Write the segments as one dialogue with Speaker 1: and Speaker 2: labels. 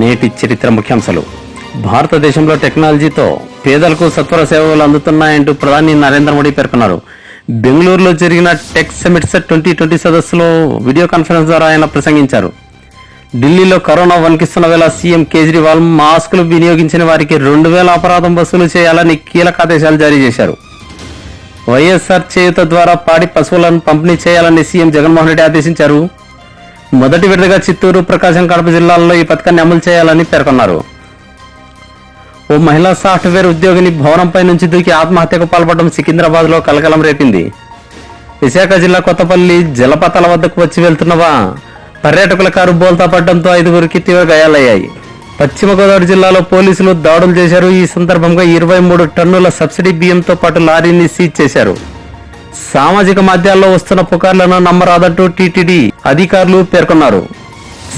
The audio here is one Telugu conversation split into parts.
Speaker 1: నేటి చరిత్ర ముఖ్యాంశాలు. భారతదేశంలో టెక్నాలజీతో పేదలకు సత్వర సేవలు అందుతున్నాయంటూ ప్రధాని నరేంద్ర మోడీ పేర్కొన్నారు. బెంగళూరులో జరిగిన టెక్ సమిట్స్ ట్వంటీ ట్వంటీ సదస్సులో వీడియో కాన్ఫరెన్స్ ద్వారా ఆయన ప్రసంగించారు. ఢిల్లీలో కరోనా వణికిస్తున్న వేళ సీఎం కేజ్రీవాల్ మాస్కులు వినియోగించిన వారికి రెండు వేల అపరాధం వసూలు చేయాలని కీలక ఆదేశాలు జారీ చేశారు. వైఎస్ఆర్ చేయుత ద్వారా పాడి పశువులను పంపిణీ చేయాలని సీఎం జగన్మోహన్ రెడ్డి ఆదేశించారు. మొదటి విడతగా చిత్తూరు ప్రకాశం కడప జిల్లాల్లో ఈ పథకాన్ని అమలు చేయాలని పేర్కొన్నారు. ఓ మహిళా సాఫ్ట్వేర్ ఉద్యోగిని భవనంపై నుంచి దూకి ఆత్మహత్యకు పాల్పడడం సికింద్రాబాద్లో కలకలం రేపింది. విశాఖ జిల్లా కొత్తపల్లి జలపాతాల వద్దకు వచ్చి వెళ్తున్నవా? పర్యాటకుల కారు బోల్తా పడడంతో ఐదుగురికి తీవ్ర గాయాలయ్యాయి. పశ్చిమ గోదావరి జిల్లాలో పోలీసులు దాడులు చేశారు. ఈ సందర్భంగా ఇరవై మూడు టన్నుల సబ్సిడీ బియ్యంతో పాటు లారీని సీజ్ చేశారు. సామాజిక మాధ్యాల్లో వస్తున్న పుకార్లను నమ్మరాదంటూ టీటీడీ అధికారులు పేర్కొన్నారు.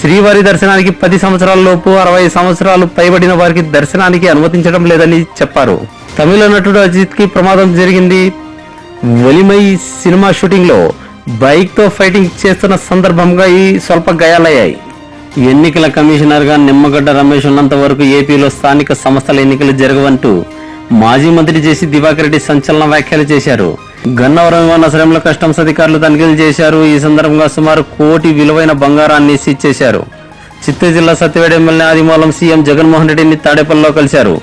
Speaker 1: శ్రీవారి దర్శనానికి పది సంవత్సరాల లోపు అరవై సంవత్సరాలు పైబడిన వారికి దర్శనానికి అనుమతించడం లేదని చెప్పారు. తమిళ నటుడు అజిత్కి ప్రమాదం జరిగింది. ఒలిమై సినిమా షూటింగ్లో బైక్తో ఫైటింగ్ చేస్తున్న సందర్భంగా ఈ స్వల్ప గాయాలయ్యాయి. ఎన్నికల కమిషనర్గా నిమ్మగడ్డ రమేష్ ఉన్నంత వరకు ఏపీలో స్థానిక సంస్థల ఎన్నికలు జరగవంటూ మాజీ మంత్రి జేసీ దివాకర్ రెడ్డి సంచలన వ్యాఖ్యలు చేశారు. గన్నవరం విమానాశ్రయంలో కస్టమ్స్ అధికారులు తనిఖీలు చేశారు. ఈ సందర్భంగా సుమారు కోటి విలువైన బంగారాన్ని సీజ్ చేశారు. చిత్తూరు జిల్లా సత్యవేడ ఎమ్మెల్యే ఆదిమూలం సీఎం జగన్మోహన్ రెడ్డిని తాడేపల్లిలో కలిశారు.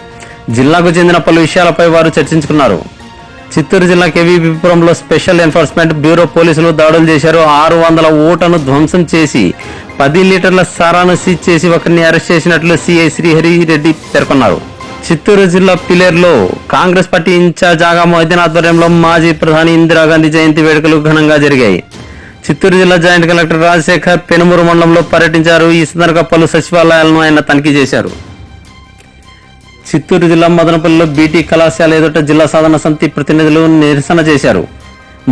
Speaker 1: జిల్లాకు చెందిన పలు విషయాలపై వారు చర్చించుకున్నారు. చిత్తూరు జిల్లా కేవీపురంలో స్పెషల్ ఎన్ఫోర్స్మెంట్ బ్యూరో పోలీసులు దాడులు చేశారు. ఆరు వందల ఓటను ధ్వంసం చేసి పది లీటర్ల సారాను సీజ్ చేసి ఒకరిని అరెస్ట్ చేసినట్లు సిఐ శ్రీహరి రెడ్డి పేర్కొన్నారు. చిత్తూరు జిల్లా పిలేర్లో కాంగ్రెస్ పార్టీ ఇన్ఛార్జ్ ఆగా మొహిద్దీన్ ఆధ్వర్యంలో మాజీ ప్రధాని ఇందిరాగాంధీ జయంతి వేడుకలు ఘనంగా జరిగాయి. చిత్తూరు జిల్లా జాయింట్ కలెక్టర్ రాజశేఖర్ పెనుమూరు మండలంలో పర్యటించారు. ఈ సందర్భంగా పలు సచివాలయాలను ఆయన తనిఖీ చేశారు. చిత్తూరు జిల్లా మదనపల్లిలో బీటీ కళాశాల ఎదుట జిల్లా సాధన సమితి ప్రతినిధులు నిరసన చేశారు.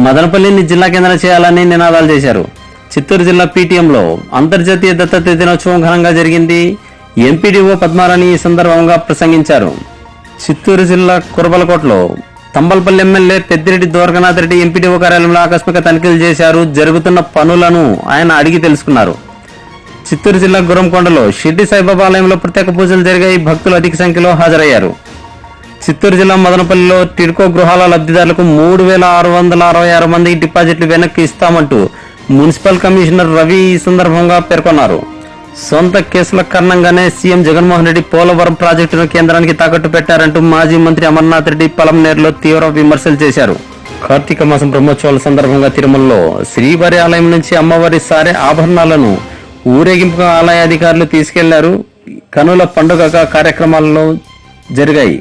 Speaker 1: మదనపల్లిని జిల్లా కేంద్రం చేయాలని నినాదాలు చేశారు. చిత్తూరు జిల్లా పీటీఎంలో అంతర్జాతీయ దత్తత దినోత్సవం ఘనంగా జరిగింది. ఎంపీడీఓ పద్మారాణి ఈ సందర్భంగా ప్రసంగించారు. చిత్తూరు జిల్లా కురబలకోటలో తంబల్పల్లి ఎమ్మెల్యే పెద్దిరెడ్డి దోర్గనాథ్ రెడ్డి ఎంపీడీఓ కార్యాలయంలో ఆకస్మిక తనిఖీలు చేశారు. జరుగుతున్న పనులను ఆయన అడిగి తెలుసుకున్నారు. చిత్తూరు జిల్లా గురంకొండలో షిర్డి సాయిబాబా ఆలయంలో ప్రత్యేక పూజలు జరిగాయి. భక్తులు అధిక సంఖ్యలో హాజరయ్యారు. చిత్తూరు జిల్లా మదనపల్లిలో టిడ్కో గృహాల లబ్ధిదారులకు మూడు వేల ఆరు వందల అరవై ఆరు మంది డిపాజిట్లు వెనక్కి ఇస్తామంటూ మున్సిపల్ కమిషనర్ రవి ఈ సందర్భంగా పేర్కొన్నారు. సొంత కేసుల కారణంగానే సీఎం జగన్మోహన్ రెడ్డి పోలవరం ప్రాజెక్టును కేంద్రానికి తాకట్టు పెట్టారంటూ మాజీ మంత్రి అమర్నాథ్ రెడ్డి పలంనేరులో తీవ్ర విమర్శలు చేశారు. కార్తీక మాసం బ్రహ్మోత్సవాల సందర్భంగా తిరుమలలో శ్రీవారి ఆలయం నుంచి అమ్మవారి సారే ఆభరణాలను ఊరేగింపుగా ఆలయ అధికారులు తీసుకెళ్ళారు. కనుల పండుగగా కార్యక్రమాలలో జరిగాయి.